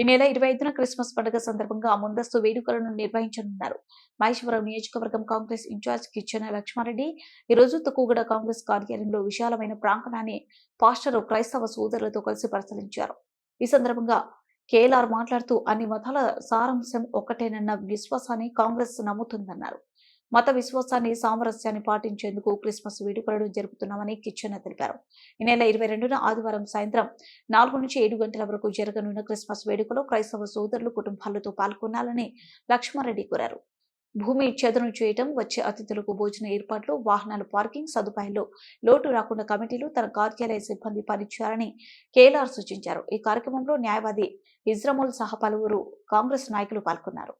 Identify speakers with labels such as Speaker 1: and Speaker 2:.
Speaker 1: ఈ నెల ఇరవై ఐదున క్రిస్మస్ పండుగ సందర్భంగా ముందస్తు వేడుకలను నిర్వహించనున్నారు. మహేశ్వరం నియోజకవర్గం కాంగ్రెస్ ఇన్ఛార్జ్ కిచ్చెన లక్ష్మారెడ్డి ఈ రోజు తుక్కుగూడ కాంగ్రెస్ కార్యాలయంలో విశాలమైన ప్రాంగణాన్ని పాస్టర్ క్రైస్తవ సోదరులతో కలిసి పరిశీలించారు. ఈ సందర్భంగా కేఎల్ఆర్ మాట్లాడుతూ అన్ని మతాల సారాంశం ఒక్కటేనన్న విశ్వాసాన్ని కాంగ్రెస్ నమ్ముతుందన్నారు. మత విశ్వాసాన్ని సామరస్యాన్ని పాటించేందుకు క్రిస్మస్ వేడుకలను జరుపుతున్నామని కిచెన్ తెలిపారు. ఈ నెల ఇరవై రెండున ఆదివారం సాయంత్రం నాలుగు నుంచి ఏడు గంటల వరకు జరగనున్న క్రిస్మస్ వేడుకలో క్రైస్తవ సోదరులు కుటుంబాలతో పాల్గొనాలని లక్ష్మారెడ్డి కోరారు. భూమి చదును చేయటం వచ్చే అతిథులకు భోజన ఏర్పాట్లు వాహనాల పార్కింగ్ సదుపాయాలు లోటు రాకుండా కమిటీలు తన కార్యాలయ సిబ్బంది పనిచేయాలని కేఎల్ఆర్ సూచించారు. ఈ కార్యక్రమంలో న్యాయవాది ఇజ్రముల్ సహా పలువురు కాంగ్రెస్ నాయకులు పాల్గొన్నారు.